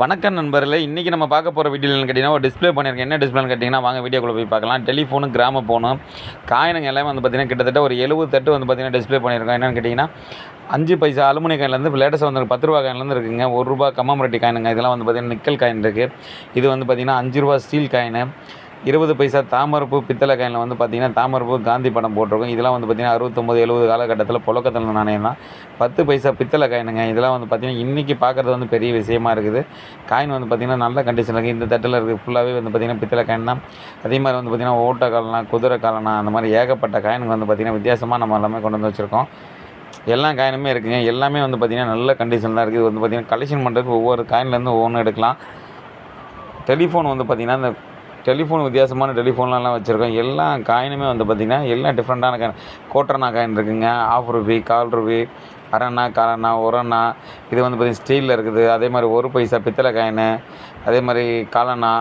வணக்கம் நண்பர்களே. இன்றைக்கி நம்ம பார்க்க போகிற வீடியோன்னு கேட்டிங்கன்னா ஒரு டிஸ்ப்ளே பண்ணியிருக்கேன். என்ன டிஸ்பிளேன்னு கேட்டிங்கன்னா வாங்க வீடியோக்குள்ளே போய் பார்க்கலாம். டெலிஃபோனு கிராம ஃபோனு காயினுங்க எல்லாமே வந்து பார்த்திங்கன்னா கிட்டத்தட்ட ஒரு எழுபது தட்டு வந்து பார்த்திங்கன்னா டிஸ்ப்ளே பண்ணியிருக்கோம். என்னென்னு கேட்டிங்கன்னா அஞ்சு பைசா அலுமினிய காயின்லேருந்து லேட்டஸ்ட் வந்து பத்து ரூபா காயின்லேருந்து இருக்குங்க. ஒரு ரூபா கம்மாமரட்டி காயினுங்க இதெல்லாம் வந்து பார்த்திங்கன்னா நிக்கல் காயின் இருக்குது இது வந்து பார்த்திங்கன்னா அஞ்சு ரூபா ஸ்டீல் காயினு இருபது பைசா தாமரப்பூ பித்தளை காயினில் வந்து பார்த்திங்கன்னா தாமரப்பூ காந்தி படம் போட்டிருக்கும் இதெல்லாம் வந்து பார்த்திங்கன்னா அறுபத்தொம்போது எழுபது காலகட்டத்தில் புழக்கத்தில் நாணயம் தான் பத்து பைசா பித்தளை காயினுங்க இதெல்லாம் வந்து பார்த்திங்கன்னா இன்றைக்கி பார்க்குறது வந்து பெரிய விஷயமா இருக்குது காயின் வந்து பார்த்திங்கன்னா நல்ல கண்டிஷனில் இருக்குது இந்த தட்டில் இருக்குது ஃபுல்லாகவே வந்து பார்த்திங்கன்னா பித்தளை காயின் தான் அதே மாதிரி வந்து பார்த்திங்கன்னா ஓட்ட காலனா குதிரை காலனா அந்த மாதிரி ஏகப்பட்ட காயினுங்க வந்து பார்த்திங்கன்னா வித்தியாசமாக நம்ம எல்லாமே கொண்டு வந்து வச்சுருக்கோம் எல்லா காயினுமே இருக்குங்க எல்லாமே வந்து பார்த்திங்கன்னா நல்ல கண்டிஷன் தான் இருக்குது இது வந்து பார்த்திங்கன்னா கலெக்ஷன் பண்ணுறதுக்கு ஒவ்வொரு காயின்லேருந்து ஒவ்வொன்று எடுக்கலாம் டெலிஃபோன் வந்து பார்த்திங்கன்னா இந்த டெலிஃபோன் வித்தியாசமான டெலிஃபோன்லாம் வச்சுருக்கோம். எல்லா காயினுமே வந்து பார்த்திங்கன்னா எல்லாம் டிஃப்ரெண்ட்டான காயின். கோட்டரனா காயின் இருக்குதுங்க ஆஃப் ருபி கால் ருபி அரண்ணா காலண்ணா ஒரண்ணா. இது வந்து பார்த்திங்கன்னா ஸ்டீலில் இருக்குது. அதே மாதிரி ஒரு பைசா பித்தளை காயினு அதே மாதிரி காலண்ணா.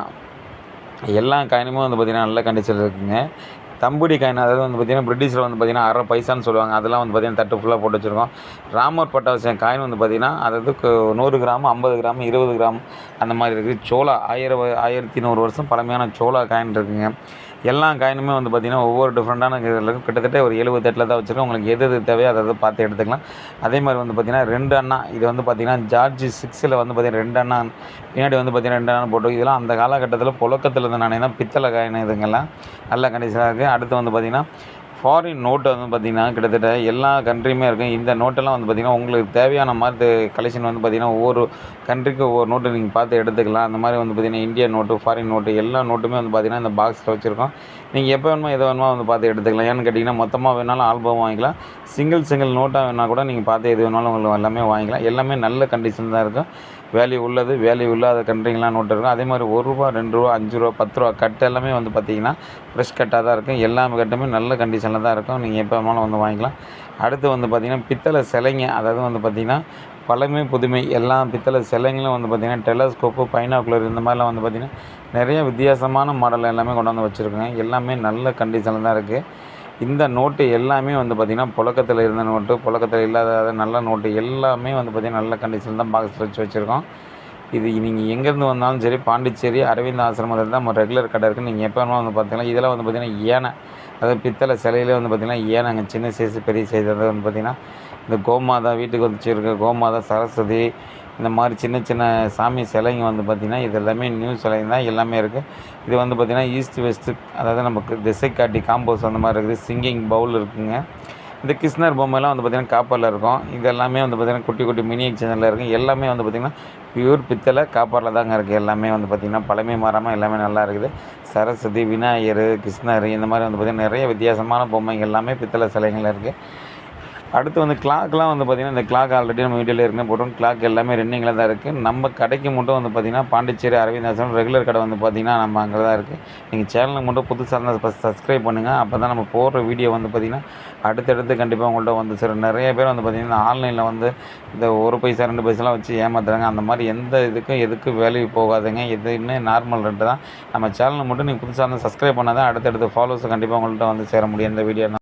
எல்லா காயினுமே வந்து பார்த்திங்கன்னா நல்ல கண்டிஷனில் இருக்குதுங்க தம்புடி காயின் அதாவது வந்து பார்த்திங்கன்னா பிரிட்டிஷில் வந்து பார்த்திங்கன்னா அரை பைசான்னு சொல்லுவாங்க. அதெல்லாம் வந்து பார்த்திங்கன்னா தட்டு ஃபுல்லாக போட்டு வச்சுருக்கோம். ராமர் பட்டாவசியம் காயின் வந்து பார்த்திங்கன்னா அதாவது நூறு கிராம் ஐம்பது கிராம் இருபது கிராம் அந்த மாதிரி இருக்குது சோளா ஆயிரம் ஆயிரத்தி நூறு வருஷம் பழமையான சோளா காயின் இருக்குங்க. எல்லா காயினுமே வந்து பார்த்திங்கன்னா ஒவ்வொரு டிஃப்ரெண்ட்டான இதில் இருக்கும் கிட்டத்தட்ட ஒரு எழுபத்தெட்டில் தான் வச்சுருக்கோம். உங்களுக்கு எது எது தேவையோ அதை அதை பார்த்து எடுத்துக்கலாம். அதே மாதிரி வந்து பார்த்திங்கன்னா ரெண்டு அண்ணா இது வந்து பார்த்திங்கன்னா ஜார்ஜ் சிக்ஸில் வந்து பார்த்திங்கன்னா ரெண்டு அண்ணா பின்னாடி வந்து பார்த்திங்கன்னா ரெண்டு அண்ணா போட்டு இதெல்லாம் அந்த காலகட்டத்தில் புழக்கத்தில் இருந்த நாணயம் தான் பித்தளை காயின் இதுங்கெல்லாம் நல்ல கண்டிஷனாக இருக்குது அடுத்து வந்து பார்த்திங்கன்னா ஃபாரின் நோட்டு வந்து பார்த்திங்கன்னா கிட்டத்தட்ட எல்லா கண்ட்ரியுமே இருக்கும். இந்த நோட்டெல்லாம் வந்து பார்த்திங்கன்னா உங்களுக்கு தேவையான மாதிரி கலெக்ஷன் வந்து பார்த்திங்கன்னா ஒவ்வொரு கண்ட்ரிக்கு ஒவ்வொரு நோட்டு நீங்கள் பார்த்து எடுத்துக்கலாம். அந்த மாதிரி வந்து பார்த்திங்கன்னா இந்தியன் நோட்டு ஃபாரின் நோட்டு எல்லா நோட்டுமே வந்து பார்த்திங்கன்னா இந்த பாக்ஸில் வச்சுருக்கோம். நீங்கள் எப்போ வேணுமோ எதை வேணுமோ வந்து பார்த்து எடுத்துக்கலாம். ஏன்னு கேட்டிங்கன்னா மொத்தமாக வேணாலும் ஆல்பம் வாங்கிக்கலாம். சிங்கிள் சிங்கிள் நோட்டாக வேணால் கூட நீங்கள் பார்த்து எது வேணாலும் உங்களுக்கு எல்லாமே வாங்கிக்கலாம். எல்லாமே நல்ல கண்டிஷன் தான் இருக்கும். வேல்யூ உள்ளது வேல்யூ இல்லாத கண்ட்ரிங்கெலாம் நோட்டு இருக்கும் அதே மாதிரி ஒரு ரூபா ரெண்டு ரூபா அஞ்சு ரூபா பத்து ரூபா கட்டு எல்லாமே வந்து பார்த்திங்கன்னா ஃப்ரெஷ் கட்டாக தான் இருக்கும். எல்லா கட்டுமே நல்ல கண்டிஷனில் தான் இருக்கும். நீங்கள் எப்போ வேணாலும் வந்து வாங்கிக்கலாம். அடுத்து வந்து பார்த்திங்கன்னா பித்தளை சிலைங்க. அதாவது வந்து பார்த்திங்கன்னா பழமை புதுமை எல்லா பித்தளை சிலைங்களும் வந்து பார்த்திங்கன்னா டெலஸ்கோப்பு பைனாக்குலர் இந்த மாதிரிலாம் வந்து பார்த்திங்கன்னா நிறைய வித்தியாசமான மாடல் எல்லாமே கொண்டு வந்து வச்சுருக்கோங்க. எல்லாமே நல்ல கண்டிஷனில் தான் இருக்குது இந்த நோட்டு எல்லாமே வந்து பார்த்திங்கன்னா புழக்கத்தில் இருந்த நோட்டு புழக்கத்தில் இல்லாத நல்ல நோட்டு எல்லாமே வந்து பார்த்திங்கன்னா நல்ல கண்டிஷனில் தான் பாக்ஸில் வச்சு வச்சுருக்கோம். இது நீங்கள் எங்கேருந்து வந்தாலும் சரி பாண்டிச்சேரி அரவிந்த் ஆசிரமத்தில் தான் நம்ம ரெகுலர் கடை இருக்குது நீங்கள் எப்போ வேணாலும் வந்து பார்த்தீங்கன்னா இதெல்லாம் வந்து பார்த்திங்கன்னா ஏனை அதாவது பித்தளை சிலையிலே வந்து பார்த்திங்கன்னா ஏனைங்க சின்ன சைஸ் பெரிய சைஸ் வந்து பார்த்திங்கன்னா இந்த கோமாதா வீட்டுக்கு வச்சுருக்க கோமாதா சரஸ்வதி இந்த மாதிரி சின்ன சின்ன சாமி சிலைங்க வந்து பார்த்திங்கன்னா இது எல்லாமே நியூ சிலைங்க தான் எல்லாமே இருக்குது இது வந்து பார்த்திங்கன்னா ஈஸ்ட் வெஸ்ட்டு அதாவது நமக்கு திசை காட்டி காம்போஸ் அந்த மாதிரி இருக்குது. சிங்கிங் பவுல் இருக்குங்க. இந்த கிருஷ்ணர் பொம்மைலாம் வந்து பார்த்திங்கன்னா காப்பரில் இருக்கும். இது எல்லாமே வந்து பார்த்திங்கன்னா குட்டி குட்டி மினி எக்ஸ்சேஞ்சில் இருக்கும் எல்லாமே வந்து பார்த்திங்கன்னா பியூர் பித்தளை காப்பரில் தாங்க இருக்குது எல்லாமே வந்து பார்த்திங்கன்னா பழமை மாறாமல் எல்லாமே நல்லா இருக்குது. சரஸ்வதி விநாயகர் கிருஷ்ணர் இந்த மாதிரி வந்து பார்த்திங்கன்னா நிறைய வித்தியாசமான பொம்மைகள் எல்லாமே பித்தளை சிலைகள் இருக்குது அடுத்து வந்து கிளாக்லாம் வந்து பார்த்திங்கன்னா இந்த கிளாக் ஆல்ரெடி நம்ம வீடியோவில் ஏற்கனவே போட்டோம். கிளாக் எல்லாமே ரெண்டிங்கில் தான் இருக்குது நம்ம கடைக்கு மட்டும் வந்து பார்த்திங்கன்னா பாண்டிச்சேரி அரவிந்தாசன் ரெகுலர் கடை வந்து பார்த்திங்கன்னா நம்ம அங்கே தான் இருக்குது நீங்கள் சேனலுக்கு மட்டும் புதுசாக இருந்தால் ஃபஸ்ட் சப்ஸ்கிரைப் பண்ணுங்கள் அப்போ தான் நம்ம போடுற வீடியோ வந்து பார்த்திங்கன்னா அடுத்தடுத்து கண்டிப்பாக உங்கள்கிட்ட வந்து சார் நிறைய பேர் வந்து பார்த்திங்கன்னா ஆன்லைனில் வந்து இந்த ஒரு பைசா ரெண்டு பைசாலாம் வச்சு ஏமாத்துறாங்க. அந்த மாதிரி எந்த இதுக்கும் எதுக்கும் வேல்யூ போகாதுங்க. எதுன்னு நார்மல் ரெண்டு தான். நம்ம சேனலை மட்டும் நீங்கள் புதுசாக இருந்தால் சப்ஸ்கிரைப் பண்ணால் தான் அடுத்தடுத்து ஃபாலோஸ் கண்டிப்பாக உங்கள்கிட்ட வந்து சேர முடியும். இந்த வீடியோ